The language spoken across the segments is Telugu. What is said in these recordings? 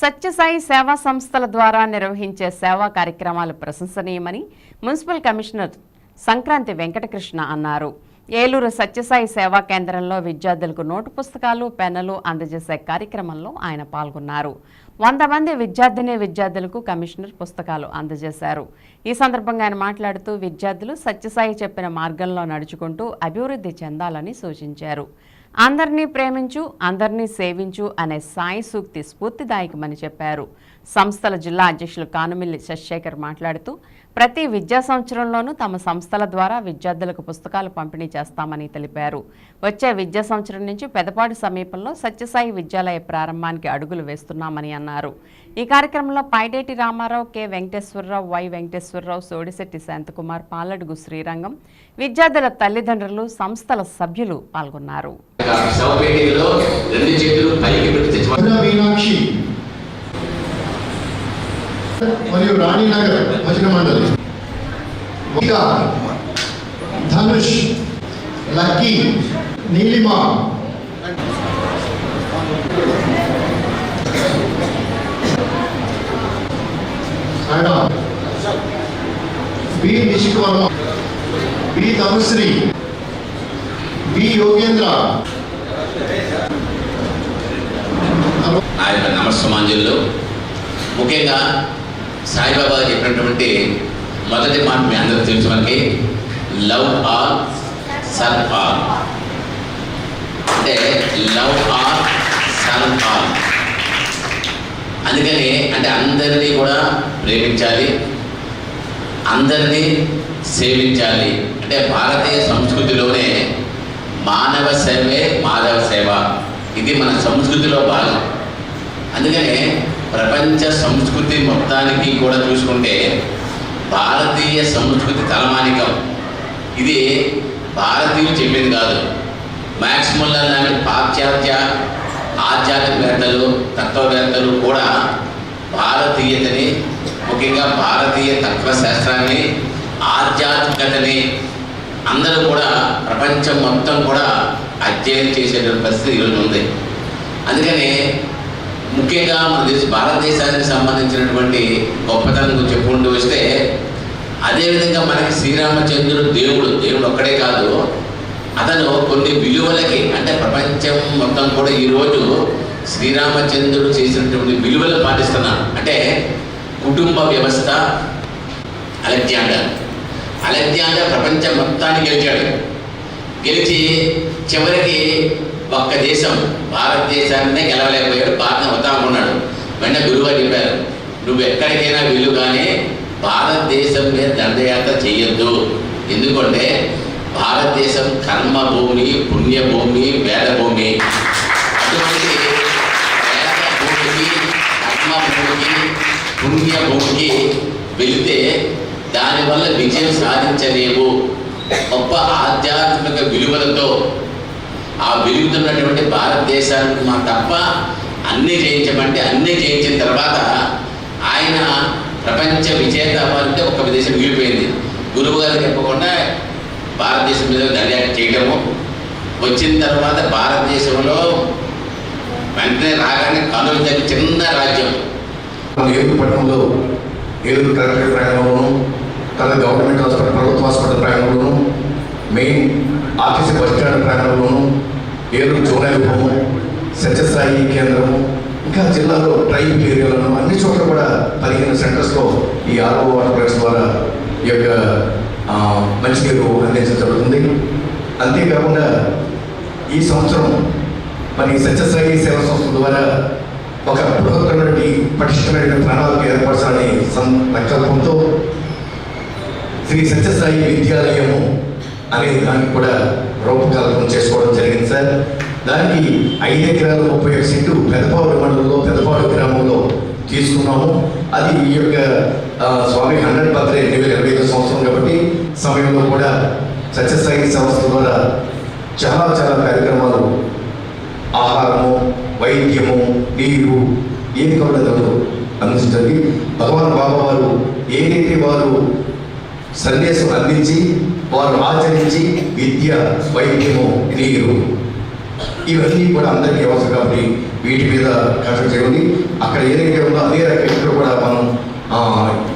సత్యసాయి సేవా సంస్థల ద్వారా నిర్వహించే సేవా కార్యక్రమాలు ప్రశంసనీయమని మున్సిపల్ కమిషనర్ సంక్రాంతి వెంకటకృష్ణ అన్నారు. ఏలూరు సత్యసాయి సేవా కేంద్రంలో విద్యార్థులకు నోటు పుస్తకాలు పెన్నులు అందజేసే కార్యక్రమంలో ఆయన పాల్గొన్నారు. వంద మంది విద్యార్థిని విద్యార్థులకు కమిషనర్ పుస్తకాలు అందజేశారు. ఈ సందర్భంగా ఆయన మాట్లాడుతూ విద్యార్థులు సత్యసాయి చెప్పిన మార్గంలో నడుచుకుంటూ అభివృద్ధి చెందాలని సూచించారు. అందరినీ ప్రేమించు అందరినీ సేవించు అనే సాయి సూక్తి స్ఫూర్తిదాయకమని చెప్పారు. సంస్థల జిల్లా అధ్యక్షులు కానుమిల్లి శశిశేఖర్ మాట్లాడుతూ ప్రతి విద్యా సంవత్సరంలోనూ తమ సంస్థల ద్వారా విద్యార్థులకు పుస్తకాలు పంపిణీ చేస్తామని తెలిపారు. వచ్చే విద్యా సంవత్సరం నుంచి పెదపాడు సమీపంలో సత్యసాయి విద్యాలయ ప్రారంభానికి అడుగులు వేస్తున్నామని అన్నారు. ఈ కార్యక్రమంలో పైడేటి రామారావు కె. వెంకటేశ్వరరావు వై. వెంకటేశ్వరరావు సోడిశెట్టి శాంతకుమార్ పాలడుగు శ్రీరంగం విద్యార్థుల తల్లిదండ్రులు సంస్థల సభ్యులు పాల్గొన్నారు. మరియు రాణినగర్ భజన మండలి. Dhanush Lucky Neelima. B Nishik Varma B Tanusri B Yogendra. ఆ యొక్క నమస్సమాంజల్లో ముఖ్యంగా సాయిబాబా చెప్పినటువంటి మొదటి మాట మీ అందరూ తెలుసు మనకి. Love all serve all. అంటే లవ్ ఆర్ సర్వ్ ఆర్. అందుకని అంటే అందరినీ కూడా ప్రేమించాలి. అందరినీ సేవించాలి. అంటే భారతీయ సంస్కృతిలోనే మానవ సేవే మాధవ సేవ. ఇది మన సంస్కృతిలో భాగం. అందుకనే ప్రపంచ సంస్కృతి మొత్తానికి కూడా చూసుకుంటే భారతీయ సంస్కృతి తలమానికం. ఇది భారతీయులు చెప్పింది కాదు. మ్యాక్సిమల్లా లాంటి పాశ్చాత్య ఆధ్యాత్మికవేత్తలు తత్వవేత్తలు కూడా భారతీయతని ముఖ్యంగా భారతీయ తత్వశాస్త్రాన్ని ఆధ్యాత్మికతని అందరూ కూడా ప్రపంచం మొత్తం కూడా అధ్యయనం చేసేటువంటి పరిస్థితి ఈరోజు ఉంది. అందుకని ముఖ్యంగా మన దేశ భారతదేశానికి సంబంధించినటువంటి గొప్పతనం గురించి చెప్పుకుంటూ వస్తే అదేవిధంగా మనకి శ్రీరామచంద్రుడు దేవుడు దేవుడు ఒక్కడే కాదు. అతను కొన్ని విలువలకి అంటే ప్రపంచం మొత్తం కూడా ఈరోజు శ్రీరామచంద్రుడు చేసినటువంటి విలువలు పాటిస్తున్నాడు. అంటే కుటుంబ వ్యవస్థ అలెగ్జాండర్. అలెగ్జాండర్ ప్రపంచం మొత్తాన్ని గెలిచాడు. గెలిచి చివరికి ఒక్క దేశం భారతదేశాన్నే గెలవలేకపోయాడు. భారతం అవుతామన్నాడు వెంటనే గురువుగారు చెప్పారు నువ్వు ఎక్కడికైనా వెళ్ళు కానీ భారతదేశం మీద దండయాత్ర చేయొద్దు ఎందుకంటే భారతదేశం కర్మ భూమి పుణ్యభూమి వేద భూమి. అటువంటి వేద భూమికి కర్మ భూమికి పుణ్య భూమికి వెళితే దానివల్ల విజయం సాధించలేవు. గొప్ప ఆధ్యాత్మిక విలువలతో ఆ వెలుగుతున్నటువంటి భారతదేశానికి మా తప్ప అన్నీ చేయించమంటే అన్నీ చేయించిన తర్వాత ఆయన ప్రపంచ విజేత అవ్వాలంటే ఒక దేశం మిగిలిపోయింది. గురువు గారు చెప్పకుండా భారతదేశం మీద దర్యాప్తు చేయడము. వచ్చిన తర్వాత భారతదేశంలో వెంటనే రాగానే కనులు తగ్గి చిన్న రాజ్యం. ఏడు పట్టణంలో ఏడు కలెక్టర్ ప్రాంగణంలోను తర్వాత గవర్నమెంట్ హాస్పిటల్ ప్రభుత్వ హాస్పిటల్ ప్రాంగణంలోను మెయిన్ ఆర్టీసీ బస్ స్టాండ్ ప్రాంగణంలోను ఏలూరు జోనల్ హోము సత్యసాయి కేంద్రము ఇంకా జిల్లాలో ట్రైబల్ ఏరియాలను అన్ని చోట్ల కూడా పదిహేను సెంటర్స్లో ఈ ఆర్ఓ వాటర్ ద్వారా ఈ యొక్క మంచినీరు అందించడం జరుగుతుంది. అంతేకాకుండా ఈ సంవత్సరం మరి సత్యసాయి సేవా సంస్థ ద్వారా ఒక బృహత్తరమైన పటిష్టమైన ప్రణాళిక ఏర్పరచాలని సంకల్పంతో శ్రీ సత్యసాయి విద్యాలయము అనే దానికి కూడా రూపకల్పన చేసుకోవడం జరిగింది సార్. దానికి ఐదు ఎకరాల ముప్పై ఒక సీట్లు పెదపాడు మండలంలో పెదపాడు గ్రామంలో తీసుకున్నాము. అది ఈ యొక్క స్వామి హండ్రెడ్ పత్ర రెండు వేల ఇరవై ఐదు సంవత్సరం కాబట్టి సమయంలో కూడా సత్యసాయి సంస్థ ద్వారా చాలా చాలా కార్యక్రమాలు ఆహారము వైద్యము నీరు ఏది కూడా అందిస్తుంది భగవాన్ బాబా వారు ఏదైతే వారు సందేశం అందించి వారు ఆచరించి విద్య వైద్యము నీరు ఇవన్నీ కూడా అందరికీ అవసరం కాబట్టి వీటి మీద కష్టం చేయండి అక్కడ ఏదైతే ఉందో అదే రకంగా కూడా మనం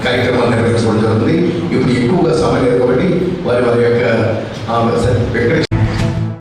కార్యక్రమాలు నిర్వహించుకోవడం జరుగుతుంది. ఇప్పుడు ఎక్కువగా సమయం లేదు కాబట్టి వారి వారి యొక్క ఆ,